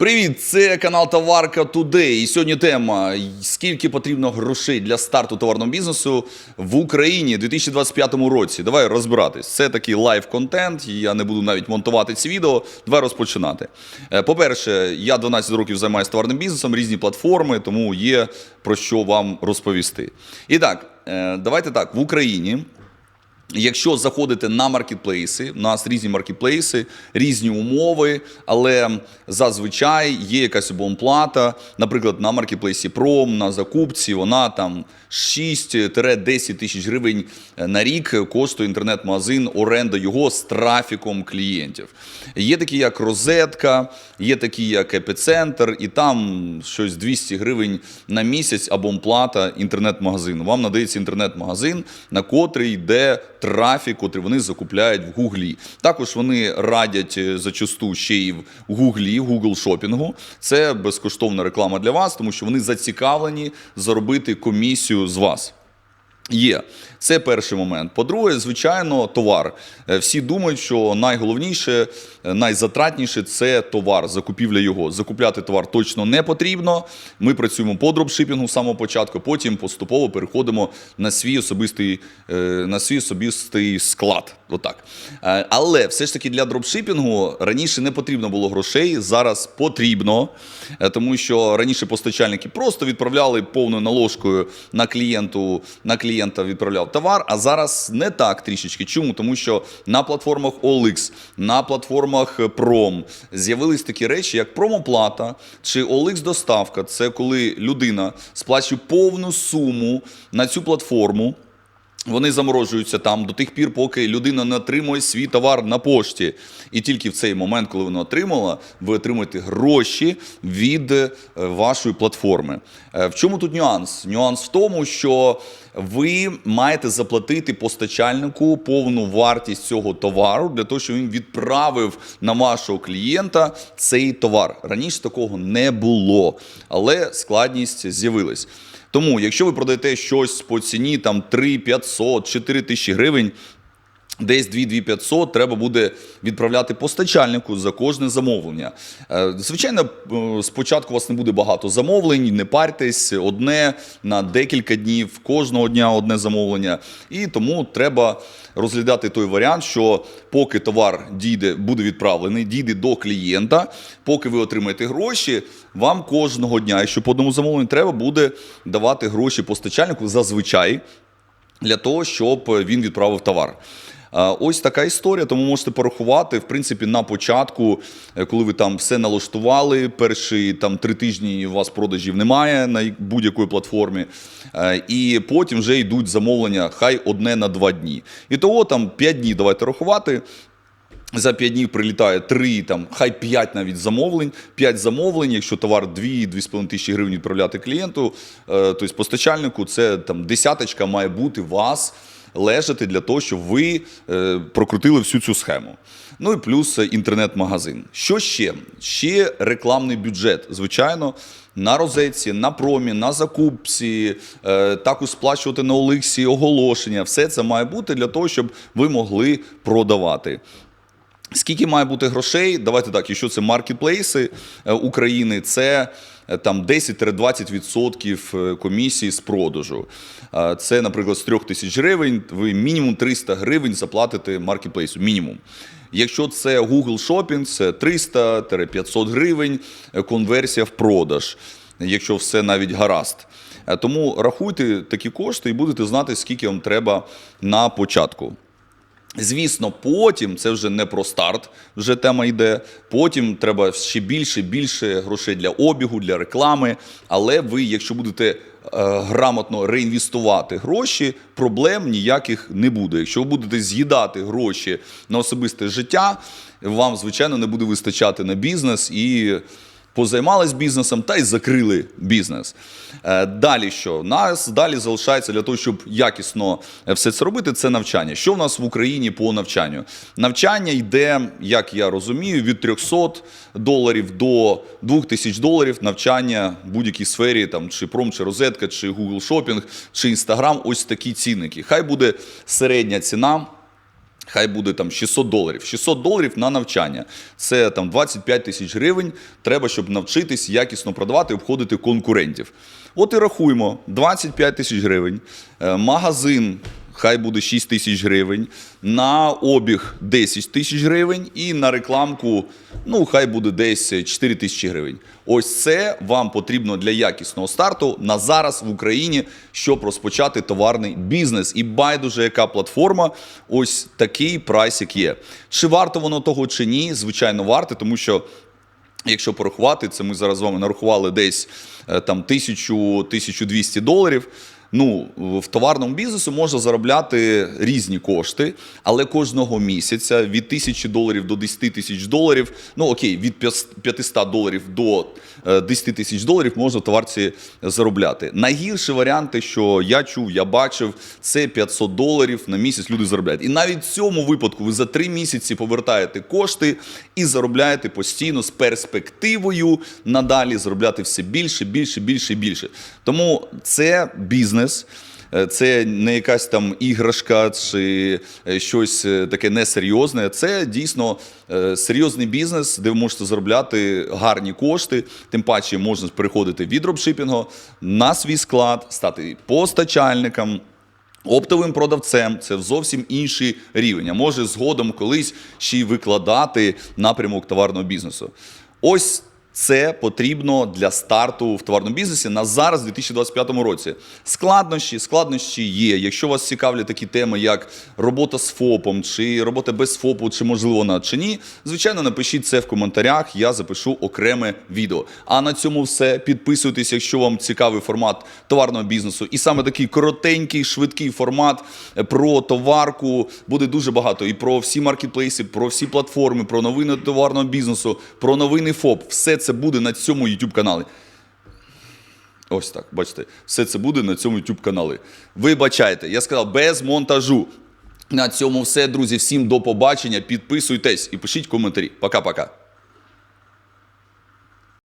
Привіт, це канал Товарка Today. І сьогодні тема: скільки потрібно грошей для старту товарного бізнесу в Україні у 2025 році. Давай розбиратись. Це такий лайв контент. Я не буду навіть монтувати ці відео. Давай розпочинати. Е, По-перше, я 12 років займаюся товарним бізнесом, різні платформи, тому є про що вам розповісти. І так, е, давайте так, в Україні. Якщо заходите на маркетплейси, у нас різні маркетплейси, різні умови, але зазвичай є якась абонплата. Наприклад, на маркетплейсі Пром, на закупці, вона там 6-10 тисяч гривень на рік коштує інтернет-магазин, оренда його з трафіком клієнтів. Є такі, як розетка, є такі, як епіцентр, і там щось 200 гривень на місяць абонплата інтернет-магазину. Вам надається інтернет-магазин, на котрий йде трафік, котрий вони закупляють в Гуглі. Також вони радять е, зачасту ще й в Гуглі, Google шопінгу. Це безкоштовна реклама для вас, тому що вони зацікавлені заробити комісію з вас. Є, це перший момент. По-друге, звичайно, товар. Е, Всі думають, що найголовніше, е, найзатратніше це товар, закупівля його. Закупляти товар точно не потрібно. Ми працюємо по дропшипінгу з самого початку, потім поступово переходимо на свій особистий, е, на свій особистий склад. Отак. Але все ж таки для дропшипінгу раніше не потрібно було грошей, зараз потрібно, тому що раніше постачальники просто відправляли повною наложкою на клієнту, на клієнта відправляв товар, а зараз не так трішечки. Чому? Тому що на платформах OLX, на платформах Prom з'явились такі речі, як промоплата чи OLX доставка. Це коли людина сплачує повну суму на цю платформу. Вони заморожуються там до тих пір, поки людина не отримує свій товар на пошті. І тільки в цей момент, коли вона отримала, ви отримаєте гроші від е, вашої платформи. Е, В чому тут нюанс? Нюанс в тому, що ви маєте заплатити постачальнику повну вартість цього товару для того, щоб він відправив на вашого клієнта цей товар. Раніше такого не було, але складність з'явилась. Тому, якщо ви продаєте щось по ціні там 3 500, 4 тисячі гривень, Десь 2-2-500 треба буде відправляти постачальнику за кожне замовлення. Е, Звичайно, е, спочатку у вас не буде багато замовлень, не парьтесь, одне на декілька днів, кожного дня одне замовлення. І тому треба розглядати той варіант, що поки товар дійде, буде відправлений, дійде до клієнта, поки ви отримаєте гроші, вам кожного дня, якщо по одному замовленню, треба буде давати гроші постачальнику зазвичай для того, щоб він відправив товар. Ось така історія, тому можете порахувати. В принципі, на початку, е, коли ви там все налаштували, перші там три тижні у вас продажів немає на будь-якій платформі, е, і потім вже йдуть замовлення, хай одне на два дні. І того там 5 днів давайте рахувати. За 5 днів прилітає 3, там, хай 5 навіть замовлень. 5 замовлень, якщо товар 2-2,5 тисячі гривень відправляти клієнту, е, тобто постачальнику, це там десяточка має бути вас лежати для того, щоб ви е, прокрутили всю цю схему. Ну і плюс е, інтернет-магазин. Що ще? Ще рекламний бюджет, звичайно. На розетці, на промі, на закупці, е, також сплачувати на Олексі оголошення. Все це має бути для того, щоб ви могли продавати. Скільки має бути грошей? Давайте так, якщо це маркетплейси е, України, це е, там 10-20% комісії з продажу. Е, Це, наприклад, з 3 тисяч гривень, ви мінімум 300 гривень заплатите маркетплейсу. Мінімум. Якщо це Google Shopping, це 300-500 гривень е, конверсія в продаж, якщо все навіть гаразд. Е, Тому рахуйте такі кошти і будете знати, скільки вам треба на початку. Звісно, потім це вже не про старт, вже тема йде. Потім треба ще більше, більше грошей для обігу, для реклами. Але ви, якщо будете е, грамотно реінвестувати гроші, проблем ніяких не буде. Якщо ви будете з'їдати гроші на особисте життя, вам звичайно не буде вистачати на бізнес і. Позаймались бізнесом та й закрили бізнес. Е, Далі що? Нас далі залишається для того, щоб якісно е, все це робити. Це навчання. Що в нас в Україні по навчанню? Навчання йде, як я розумію, від 300 доларів до 2000 доларів навчання в будь-якій сфері, там чи пром, чи розетка, чи Google Shopping, чи Instagram. Ось такі цінники. Хай буде середня ціна. Хай буде там 600 доларів. 600 доларів на навчання. Це там 25 тисяч гривень. Треба, щоб навчитись якісно продавати обходити конкурентів. От і рахуємо: 25 тисяч гривень. Е, Магазин. Хай буде 6 тисяч гривень, на обіг 10 тисяч гривень і на рекламку, ну, хай буде десь 4 тисячі гривень. Ось це вам потрібно для якісного старту на зараз в Україні, щоб розпочати товарний бізнес. І байдуже, яка платформа, ось такий прайсик є. Чи варто воно того чи ні? Звичайно, варто, тому що. Якщо порахувати, це ми зараз з вами нарахували десь е, там 1000-1200 доларів. Ну, в товарному бізнесу можна заробляти різні кошти, але кожного місяця від 1000 доларів до 10 тисяч доларів, ну окей, від 500 доларів до е, 10 тисяч доларів можна в товарці заробляти. Найгірші варіанти, що я чув, я бачив, це 500 доларів на місяць люди заробляють. І навіть в цьому випадку ви за 3 місяці повертаєте кошти і заробляєте постійно з перспективою надалі заробляти все більше, більше, більше, більше. Тому це бізнес. Е, Це не якась там іграшка чи е, щось е, таке несерйозне. Це дійсно серйозний бізнес, де ви можете заробляти гарні кошти. Тим паче можна переходити від дропшипінгу на свій склад, стати постачальником. Оптовим продавцем це зовсім інший рівень. А може згодом колись ще й викладати напрямок товарного бізнесу. Ось це потрібно для старту в товарному бізнесі на зараз, у 2025 році. Складнощі, складнощі є. Якщо вас цікавлять такі теми, як робота з ФОПом, чи робота без ФОПу, чи можливо вона чи ні, звичайно, напишіть це в коментарях. Я запишу окреме відео. А на цьому все. Підписуйтесь, якщо вам цікавий формат товарного бізнесу. І саме такий коротенький, швидкий формат про товарку буде дуже багато. І про всі маркетплейси, про всі платформи, про новини товарного бізнесу, про новини ФОП. Все це буде на цьому YouTube каналі. Ось так, бачите, все це буде на цьому YouTube каналі. Вибачайте, я сказав без монтажу. На цьому все, друзі. Всім до побачення. Підписуйтесь і пишіть коментарі. Пока-пока.